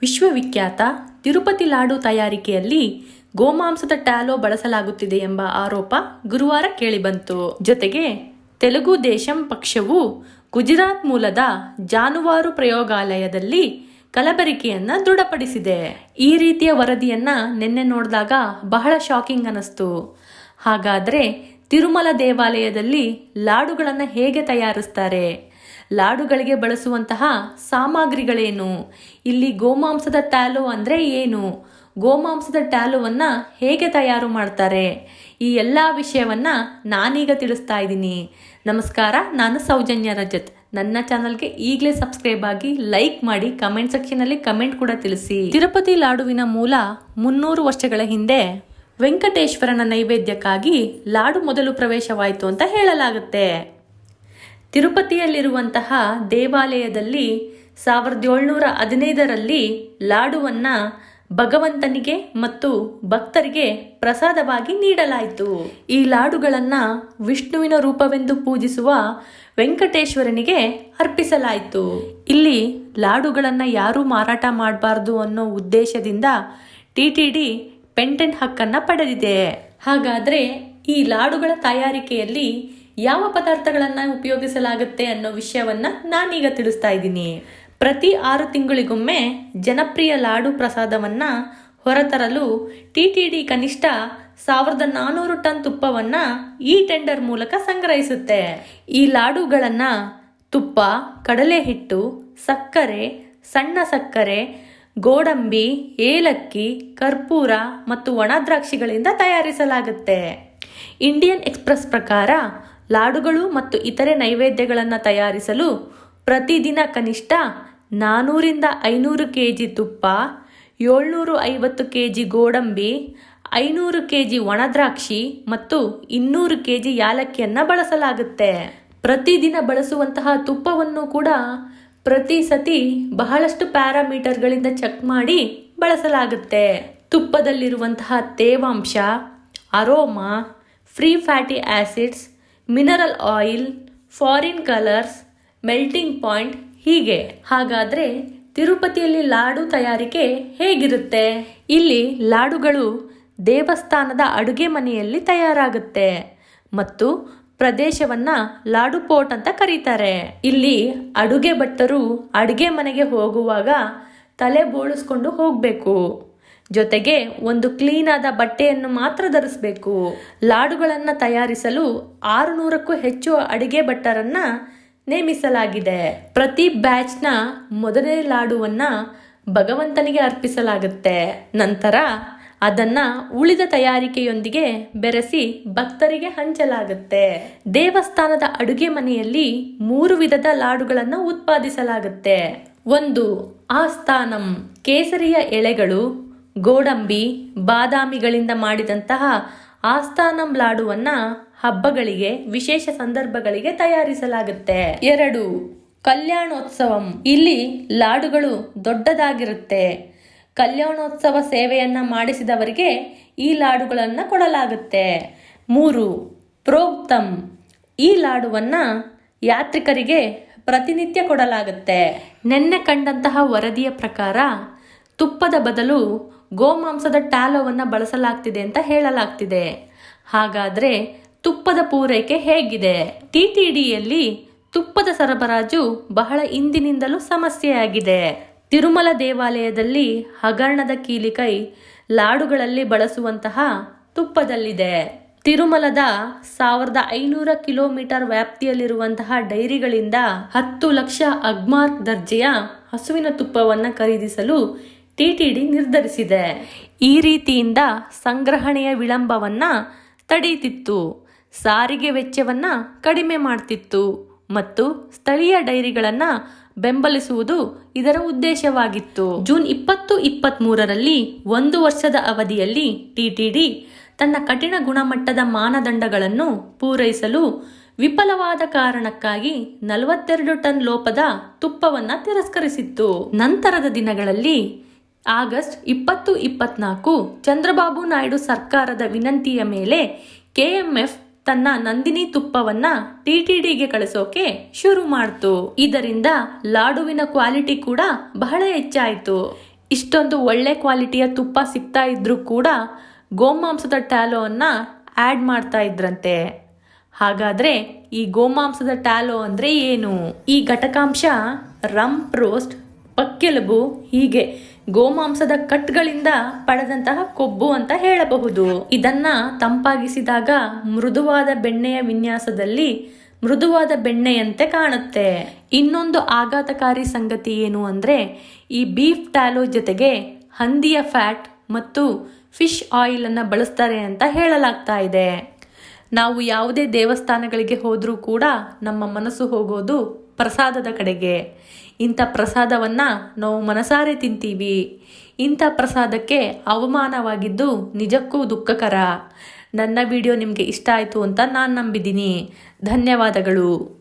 ವಿಶ್ವವಿಖ್ಯಾತ ತಿರುಪತಿ ಲಾಡು ತಯಾರಿಕೆಯಲ್ಲಿ ಗೋಮಾಂಸದ ಟ್ಯಾಲೋ ಬಳಸಲಾಗುತ್ತಿದೆ ಎಂಬ ಆರೋಪ ಗುರುವಾರ ಕೇಳಿಬಂತು. ಜೊತೆಗೆ ತೆಲುಗು ದೇಶಂ ಪಕ್ಷವು ಗುಜರಾತ್ ಮೂಲದ ಜಾನುವಾರು ಪ್ರಯೋಗಾಲಯದಲ್ಲಿ ಕಲಬೆರಕೆಯನ್ನ ದೃಢಪಡಿಸಿದೆ. ಈ ರೀತಿಯ ವರದಿಯನ್ನ ನಿನ್ನೆ ನೋಡಿದಾಗ ಬಹಳ ಶಾಕಿಂಗ್ ಅನಿಸ್ತು ಹಾಗಾದ್ರೆ ತಿರುಮಲ ದೇವಾಲಯದಲ್ಲಿ ಲಾಡುಗಳನ್ನು ಹೇಗೆ ತಯಾರಿಸ್ತಾರೆ? ಲಾಡುಗಳಿಗೆ ಬಳಸುವಂತಹ ಸಾಮಗ್ರಿಗಳೇನು? ಇಲ್ಲಿ ಗೋಮಾಂಸದ ಟ್ಯಾಲೋ ಅಂದ್ರೆ ಏನು? ಗೋಮಾಂಸದ ಟ್ಯಾಲೋವನ್ನ ಹೇಗೆ ತಯಾರು ಮಾಡ್ತಾರೆ? ಈ ಎಲ್ಲ ವಿಷಯವನ್ನ ನಾನೀಗ ತಿಳಿಸ್ತಾ ಇದ್ದೀನಿ. ನಮಸ್ಕಾರ, ನಾನು ಸೌಜನ್ಯ ರಜತ್. ನನ್ನ ಚಾನಲ್ಗೆ ಈಗಲೇ ಸಬ್ಸ್ಕ್ರೈಬ್ ಆಗಿ ಲೈಕ್ ಮಾಡಿ ಕಮೆಂಟ್ ಸೆಕ್ಷನ್ ಅಲ್ಲಿ ಕಮೆಂಟ್ ಕೂಡ ತಿಳಿಸಿ. ತಿರುಪತಿ ಲಾಡುವಿನ ಮೂಲ ಮುನ್ನೂರು ವರ್ಷಗಳ ಹಿಂದೆ ವೆಂಕಟೇಶ್ವರನ ನೈವೇದ್ಯಕ್ಕಾಗಿ ಲಾಡು ಮೊದಲು ಪ್ರವೇಶವಾಯಿತು ಅಂತ ಹೇಳಲಾಗುತ್ತೆ. ತಿರುಪತಿಯಲ್ಲಿರುವಂತಹ ದೇವಾಲಯದಲ್ಲಿ ಸಾವಿರದ ಏಳ್ನೂರ ಹದಿನೈದರಲ್ಲಿ ಲಾಡುವನ್ನ ಭಗವಂತನಿಗೆ ಮತ್ತು ಭಕ್ತರಿಗೆ ಪ್ರಸಾದವಾಗಿ ನೀಡಲಾಯಿತು. ಈ ಲಾಡುಗಳನ್ನು ವಿಷ್ಣುವಿನ ರೂಪವೆಂದು ಪೂಜಿಸುವ ವೆಂಕಟೇಶ್ವರನಿಗೆ ಅರ್ಪಿಸಲಾಯಿತು. ಇಲ್ಲಿ ಲಾಡುಗಳನ್ನು ಯಾರೂ ಮಾರಾಟ ಮಾಡಬಾರ್ದು ಅನ್ನೋ ಉದ್ದೇಶದಿಂದ ಟಿ ಟಿ ಡಿ ಪೆಂಟೆಂಟ್ ಹಕ್ಕನ್ನ ಪಡೆದಿದೆ. ಹಾಗಾದ್ರೆ ಈ ಲಾಡುಗಳ ತಯಾರಿಕೆಯಲ್ಲಿ ಯಾವ ಪದಾರ್ಥಗಳನ್ನು ಉಪಯೋಗಿಸಲಾಗುತ್ತೆ ಅನ್ನೋ ವಿಷಯವನ್ನ ನಾನೀಗ ತಿಳಿಸ್ತಾ ಇದ್ದೀನಿ. ಪ್ರತಿ ಆರು ತಿಂಗಳಿಗೊಮ್ಮೆ ಜನಪ್ರಿಯ ಲಾಡು ಪ್ರಸಾದವನ್ನ ಹೊರತರಲು ಟಿ ಟಿ ಡಿ ಕನಿಷ್ಠ ಸಾವಿರದ ನಾನೂರು ಟನ್ ತುಪ್ಪವನ್ನ ಈ ಟೆಂಡರ್ ಮೂಲಕ ಸಂಗ್ರಹಿಸುತ್ತೆ. ಈ ಲಾಡುಗಳನ್ನು ತುಪ್ಪ ಕಡಲೆ ಹಿಟ್ಟು ಸಕ್ಕರೆ, ಸಣ್ಣ ಸಕ್ಕರೆ, ಗೋಡಂಬಿ, ಏಲಕ್ಕಿ, ಕರ್ಪೂರ ಮತ್ತು ಒಣ ತಯಾರಿಸಲಾಗುತ್ತೆ. ಇಂಡಿಯನ್ ಎಕ್ಸ್ಪ್ರೆಸ್ ಪ್ರಕಾರ ಲಾಡುಗಳು ಮತ್ತು ಇತರೆ ನೈವೇದ್ಯಗಳನ್ನು ತಯಾರಿಸಲು ಪ್ರತಿದಿನ ಕನಿಷ್ಠ ನಾನ್ನೂರಿಂದ ಐನೂರು ಕೆ ಜಿ ತುಪ್ಪ, ಏಳ್ನೂರು ಐವತ್ತು ಕೆ ಜಿ ಗೋಡಂಬಿ, ಐನೂರು ಕೆ ಜಿ ಒಣದ್ರಾಕ್ಷಿ ಮತ್ತು ಇನ್ನೂರು ಕೆ ಜಿ ಯಾಲಕ್ಕಿಯನ್ನು ಬಳಸಲಾಗುತ್ತೆ. ಪ್ರತಿದಿನ ಬಳಸುವಂತಹ ತುಪ್ಪವನ್ನು ಕೂಡ ಪ್ರತಿ ಸತಿ ಬಹಳಷ್ಟು ಪ್ಯಾರಾಮೀಟರ್ಗಳಿಂದ ಚೆಕ್ ಮಾಡಿ ಬಳಸಲಾಗುತ್ತೆ. ತುಪ್ಪದಲ್ಲಿರುವಂತಹ ತೇವಾಂಶ, aroma, free fatty acids mineral oil, foreign colours, melting point ಹೀಗೆ. ಹಾಗಾದ್ರೆ ತಿರುಪತಿಯಲ್ಲಿ ಲಾಡು ತಯಾರಿಕೆ ಹೇಗಿರುತ್ತೆ? ಇಲ್ಲಿ ಲಾಡುಗಳು ದೇವಸ್ಥಾನದ ಅಡುಗೆ ಮನೆಯಲ್ಲಿ ತಯಾರಾಗುತ್ತೆ ಮತ್ತು ಪ್ರದೇಶವನ್ನ ಲಾಡು ಪೋರ್ಟ್ ಅಂತ ಕರೀತಾರೆ. ಇಲ್ಲಿ ಅಡುಗೆ ಭಟ್ಟರು ಅಡುಗೆ ಮನೆಗೆ ಹೋಗುವಾಗ ತಲೆ ಬೋಳಿಸ್ಕೊಂಡು ಹೋಗಬೇಕು. ಜೊತೆಗೆ ಒಂದು ಕ್ಲೀನ್ ಆದ ಬಟ್ಟೆಯನ್ನು ಮಾತ್ರ ಧರಿಸಬೇಕು. ಲಾಡುಗಳನ್ನು ತಯಾರಿಸಲು ಆರುನೂರಕ್ಕೂ ಹೆಚ್ಚು ಅಡಿಗೆ ಭಟ್ಟರನ್ನ ನೇಮಿಸಲಾಗಿದೆ. ಪ್ರತಿ ಬ್ಯಾಚ್ನ ಮೊದಲನೇ ಲಾಡುವನ್ನ ಭಗವಂತನಿಗೆ ಅರ್ಪಿಸಲಾಗುತ್ತೆ. ನಂತರ ಅದನ್ನ ಉಳಿದ ತಯಾರಿಕೆಯೊಂದಿಗೆ ಬೆರೆಸಿ ಭಕ್ತರಿಗೆ ಹಂಚಲಾಗುತ್ತೆ. ದೇವಸ್ಥಾನದ ಅಡುಗೆ ಮನೆಯಲ್ಲಿ ಮೂರು ವಿಧದ ಲಾಡುಗಳನ್ನು ಉತ್ಪಾದಿಸಲಾಗುತ್ತೆ. ಒಂದು ಆಸ್ಥಾನಂ, ಕೇಸರಿಯ ಎಳೆಗಳು ಗೋಡಂಬಿ, ಬಾದಾಮಿಗಳಿಂದ ಮಾಡಿದಂತಹ ಆಸ್ಥಾನಂ ಲಾಡುವನ್ನ ಹಬ್ಬಗಳಿಗೆ ವಿಶೇಷ ಸಂದರ್ಭಗಳಿಗೆ ತಯಾರಿಸಲಾಗುತ್ತೆ. ಎರಡು, ಕಲ್ಯಾಣೋತ್ಸವಂ. ಇಲ್ಲಿ ಲಾಡುಗಳು ದೊಡ್ಡದಾಗಿರುತ್ತೆ. ಕಲ್ಯಾಣೋತ್ಸವ ಸೇವೆಯನ್ನ ಮಾಡಿಸಿದವರಿಗೆ ಈ ಲಾಡುಗಳನ್ನು ಕೊಡಲಾಗುತ್ತೆ. ಮೂರು, ಪ್ರೋಕ್ತಂ. ಈ ಲಾಡುವನ್ನ ಯಾತ್ರಿಕರಿಗೆ ಪ್ರತಿನಿತ್ಯ ಕೊಡಲಾಗುತ್ತೆ. ನೆನ್ನೆ ಕಂಡಂತಹ ವರದಿಯ ಪ್ರಕಾರ ತುಪ್ಪದ ಬದಲು ಗೋಮಾಂಸದ ಟ್ಯಾಲೋವನ್ನು ಬಳಸಲಾಗ್ತಿದೆ ಅಂತ ಹೇಳಲಾಗ್ತಿದೆ. ಹಾಗಾದರೆ ತುಪ್ಪದ ಪೂರೈಕೆ ಹೇಗಿದೆ? ಟಿ ಟಿ ಡಿಯಲ್ಲಿ ತುಪ್ಪದ ಸರಬರಾಜು ಬಹಳ ಇಂದಿನಿಂದಲೂ ಸಮಸ್ಯೆಯಾಗಿದೆ. ತಿರುಮಲ ದೇವಾಲಯದಲ್ಲಿ ಹಗರಣದ ಕೀಲಿಕೈ ಲಾಡುಗಳಲ್ಲಿ ಬಳಸುವಂತಹ ತುಪ್ಪದಲ್ಲಿದೆ. ತಿರುಮಲದ ಸಾವಿರದ ಐನೂರ ಕಿಲೋಮೀಟರ್ ವ್ಯಾಪ್ತಿಯಲ್ಲಿರುವಂತಹ ಡೈರಿಗಳಿಂದ ಹತ್ತು ಲಕ್ಷ ಅಗ್ಮಾರ್ಕ್ ದರ್ಜೆಯ ಹಸುವಿನ ತುಪ್ಪವನ್ನು ಖರೀದಿಸಲು ಟಿಟಿಡಿ ನಿರ್ಧರಿಸಿದೆ. ಈ ರೀತಿಯಿಂದ ಸಂಗ್ರಹಣೆಯ ವಿಳಂಬವನ್ನ ತಡೆಯುತ್ತಿತ್ತು ಸಾರಿಗೆ ವೆಚ್ಚವನ್ನ ಕಡಿಮೆ ಮಾಡ್ತಿತ್ತು ಮತ್ತು ಸ್ಥಳೀಯ ಡೈರಿಗಳನ್ನ ಬೆಂಬಲಿಸುವುದು ಇದರ ಉದ್ದೇಶವಾಗಿತ್ತು. ಜೂನ್ ಇಪ್ಪತ್ತು ಇಪ್ಪತ್ತ್ ಮೂರರಲ್ಲಿ ಒಂದು ವರ್ಷದ ಅವಧಿಯಲ್ಲಿ ಟಿಟಿಡಿ ತನ್ನ ಕಠಿಣ ಗುಣಮಟ್ಟದ ಮಾನದಂಡಗಳನ್ನು ಪೂರೈಸಲು ವಿಫಲವಾದ ಕಾರಣಕ್ಕಾಗಿ ನಲವತ್ತೆರಡು ಟನ್ ಲೋಪದ ತುಪ್ಪವನ್ನು ತಿರಸ್ಕರಿಸಿತ್ತು. ನಂತರದ ದಿನಗಳಲ್ಲಿ ಆಗಸ್ಟ್ ಇಪ್ಪತ್ತು ಇಪ್ಪತ್ನಾಲ್ಕು ಚಂದ್ರಬಾಬು ನಾಯ್ಡು ಸರ್ಕಾರದ ವಿನಂತಿಯ ಮೇಲೆ ಕೆಎಂಎಫ್ ತನ್ನ ನಂದಿನಿ ತುಪ್ಪವನ್ನ ಟಿಟಿಡಿಗೆ ಕಳಿಸೋಕೆ ಶುರು ಮಾಡ್ತು. ಇದರಿಂದ ಲಾಡುವಿನ ಕ್ವಾಲಿಟಿ ಕೂಡ ಬಹಳ ಹೆಚ್ಚಾಯಿತು. ಇಷ್ಟೊಂದು ಒಳ್ಳೆ ಕ್ವಾಲಿಟಿಯ ತುಪ್ಪ ಸಿಗ್ತಾ ಇದ್ರೂ ಕೂಡ ಗೋಮಾಂಸದ ಟ್ಯಾಲೋವನ್ನು ಆ್ಯಡ್ ಮಾಡ್ತಾ ಇದ್ರಂತೆ. ಹಾಗಾದ್ರೆ ಈ ಗೋಮಾಂಸದ ಟ್ಯಾಲೋ ಅಂದ್ರೆ ಏನು? ಈ ಘಟಕಾಂಶ ರಂಪ್ ರೋಸ್ಟ್ ಪಕ್ಕೆಲುಬು ಹೀಗೆ. ಗೋಮಾಂಸದ ಕಟ್ಗಳಿಂದ ಪಡೆದಂತಹ ಕೊಬ್ಬು ಅಂತ ಹೇಳಬಹುದು. ಇದನ್ನ ತಂಪಾಗಿಸಿದಾಗ ಮೃದುವಾದ ಬೆಣ್ಣೆಯ ವಿನ್ಯಾಸದಲ್ಲಿ ಮೃದುವಾದ ಬೆಣ್ಣೆಯಂತೆ ಕಾಣುತ್ತೆ. ಇನ್ನೊಂದು ಆಘಾತಕಾರಿ ಸಂಗತಿ ಏನು ಅಂದ್ರೆ, ಈ ಬೀಫ್ ಟ್ಯಾಲೋ ಜೊತೆಗೆ ಹಂದಿಯ ಫ್ಯಾಟ್ ಮತ್ತು ಫಿಶ್ ಆಯಿಲ್ ಅನ್ನ ಬಳಸ್ತಾರೆ ಅಂತ ಹೇಳಲಾಗ್ತಾ ಇದೆ. ನಾವು ಯಾವುದೇ ದೇವಸ್ಥಾನಗಳಿಗೆ ಹೋದರೂ ಕೂಡ ನಮ್ಮ ಮನಸ್ಸು ಹೋಗೋದು ಪ್ರಸಾದದ ಕಡೆಗೆ. ಇಂಥ ಪ್ರಸಾದವನ್ನು ನಾವು ಮನಸಾರೆ ತಿಂತೀವಿ. ಇಂಥ ಪ್ರಸಾದಕ್ಕೆ ಅವಮಾನವಾಗಿದ್ದು ನಿಜಕ್ಕೂ ದುಃಖಕರ. ನನ್ನ ವಿಡಿಯೋ ನಿಮಗೆ ಇಷ್ಟ ಆಯಿತು ಅಂತ ನಾನು ನಂಬಿದ್ದೀನಿ. ಧನ್ಯವಾದಗಳು.